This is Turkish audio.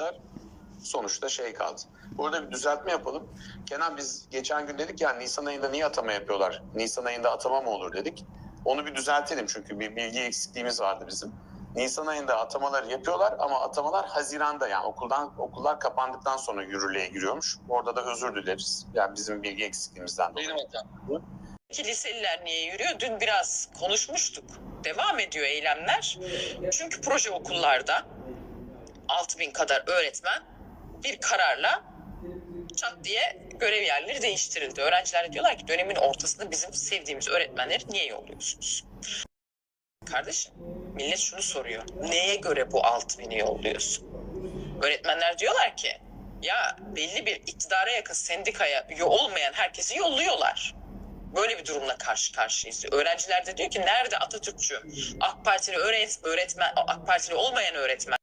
yapmışlar. Sonuçta şey kaldı. Burada bir düzeltme yapalım. Kenan biz geçen gün dedik ya Nisan ayında niye atama yapıyorlar? Nisan ayında atama mı olur dedik. Onu bir düzeltelim çünkü bir bilgi eksikliğimiz vardı bizim. Nisan ayında atamaları yapıyorlar ama atamalar Haziran'da yani okuldan okullar kapandıktan sonra yürürlüğe giriyormuş. Orada da özür dileriz. Yani bizim bilgi eksikliğimizden dolayı. Benim hatam. Ki liseliler niye yürüyor? Dün biraz konuşmuştuk. Devam ediyor eylemler. Çünkü proje okullarda 6000 kadar öğretmen bir kararla çat diye görev yerleri değiştirildi. Öğrenciler diyorlar ki dönemin ortasında bizim sevdiğimiz öğretmenleri niye yolluyorsunuz? Kardeşim millet şunu soruyor. Neye göre bu 6000'i yolluyorsun? Öğretmenler diyorlar ki ya belli bir iktidara yakın sendikaya üye olmayan herkesi yolluyorlar. Böyle bir durumla karşı karşıyayız. Öğrenciler de diyor ki nerede Atatürkçü, AK Partili öğret, öğretmen, AK Partili olmayan öğretmen